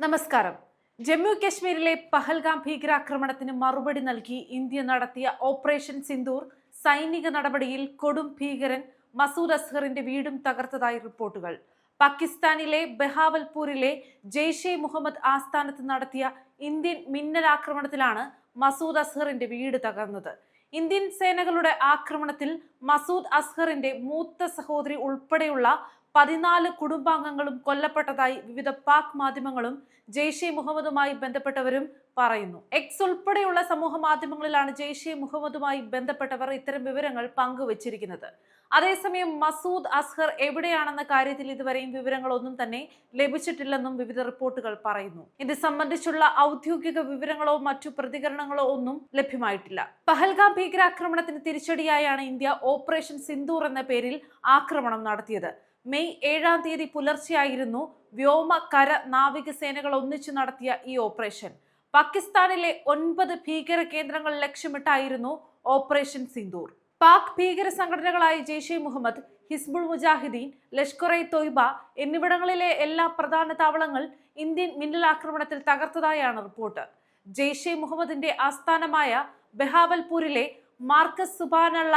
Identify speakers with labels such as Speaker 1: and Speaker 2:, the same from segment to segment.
Speaker 1: നമസ്കാരം. ജമ്മു കശ്മീരിലെ പഹൽഗാം ഭീകരാക്രമണത്തിന് മറുപടി നൽകി ഇന്ത്യ നടത്തിയ ഓപ്പറേഷൻ സിന്ദൂർ സൈനിക നടപടിയിൽ കൊടും ഭീകരൻ മസൂദ് അസ്ഹറിന്റെ വീടും തകർത്തതായി റിപ്പോർട്ടുകൾ. പാകിസ്ഥാനിലെ ബഹാവൽപൂരിലെ ജെയ്ഷെ മുഹമ്മദ് ആസ്ഥാനത്ത് നടത്തിയ ഇന്ത്യൻ മിന്നലാക്രമണത്തിലാണ് മസൂദ് അസ്ഹറിന്റെ വീട് തകർന്നത്. ഇന്ത്യൻ സേനകളുടെ ആക്രമണത്തിൽ മസൂദ് അസ്ഹറിന്റെ മൂത്ത സഹോദരി ഉൾപ്പെടെയുള്ള പതിനാല് കുടുംബാംഗങ്ങളും കൊല്ലപ്പെട്ടതായി വിവിധ പാക് മാധ്യമങ്ങളും ജെയ്ഷെ മുഹമ്മദുമായി ബന്ധപ്പെട്ടവരും പറയുന്നു. എക്സ് ഉൾപ്പെടെയുള്ള സമൂഹ മാധ്യമങ്ങളിലാണ് ജെയ്ഷെ മുഹമ്മദുമായി ബന്ധപ്പെട്ടവർ ഇത്തരം വിവരങ്ങൾ പങ്കുവച്ചിരിക്കുന്നത്. അതേസമയം മസൂദ് അസ്ഹർ എവിടെയാണെന്ന കാര്യത്തിൽ ഇതുവരെയും വിവരങ്ങളൊന്നും തന്നെ ലഭിച്ചിട്ടില്ലെന്നും വിവിധ റിപ്പോർട്ടുകൾ പറയുന്നു. ഇത് സംബന്ധിച്ചുള്ള ഔദ്യോഗിക വിവരങ്ങളോ മറ്റു പ്രതികരണങ്ങളോ ഒന്നും ലഭ്യമായിട്ടില്ല. പഹൽഗാം ഭീകരാക്രമണത്തിന് തിരിച്ചടിയായാണ് ഇന്ത്യ ഓപ്പറേഷൻ സിന്ദൂർ എന്ന പേരിൽ ആക്രമണം നടത്തിയത്. മെയ് ഏഴാം തീയതി പുലർച്ചെയായിരുന്നു വ്യോമ കര നാവിക സേനകൾ ഒന്നിച്ചു നടത്തിയ ഈ ഓപ്പറേഷൻ. പാകിസ്ഥാനിലെ ഒൻപത് ഭീകര കേന്ദ്രങ്ങൾ ലക്ഷ്യമിട്ടായിരുന്നു ഓപ്പറേഷൻ സിന്ദൂർ. പാക് ഭീകര സംഘടനകളായ ജെയ്ഷെ മുഹമ്മദ് ഹിസ്ബുൾ മുജാഹിദീൻ ലഷ്കർ ഇ തൊയ്ബ എന്നിവിടങ്ങളിലെ എല്ലാ പ്രധാന താവളങ്ങൾ ഇന്ത്യൻ മിന്നലാക്രമണത്തിൽ തകർത്തതായാണ് റിപ്പോർട്ട്. ജെയ്ഷെ മുഹമ്മദിന്റെ ആസ്ഥാനമായ ബഹാവൽപൂരിലെ മാർക്കസ് സുബാനുള്ള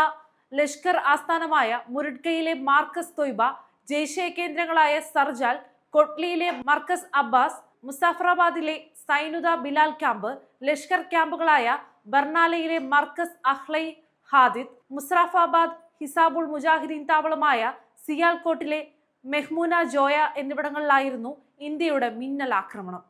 Speaker 1: ലഷ്കർ ആസ്ഥാനമായ മുരുഡ്കയിലെ മാർക്കസ് തൊയ്ബ ജെയ്ഷെ കേന്ദ്രങ്ങളായ സർജാൽ കൊട്ലിയിലെ മർക്കസ് അബ്ബാസ് മുസാഫറാബാദിലെ സൈനുദ ബിലാൽ ക്യാമ്പ് ലഷ്കർ ക്യാമ്പുകളായ ബർണാലയിലെ മർക്കസ് അഹ്ലൈ ഹാദിദ് മുസ്രാഫാബാദ് ഹിസാബുൾ മുജാഹിദീൻ താവളമായ സിയാൽകോട്ടിലെ മെഹ്മൂന ജോയ എന്നിവിടങ്ങളിലായിരുന്നു ഇന്ത്യയുടെ മിന്നൽ ആക്രമണം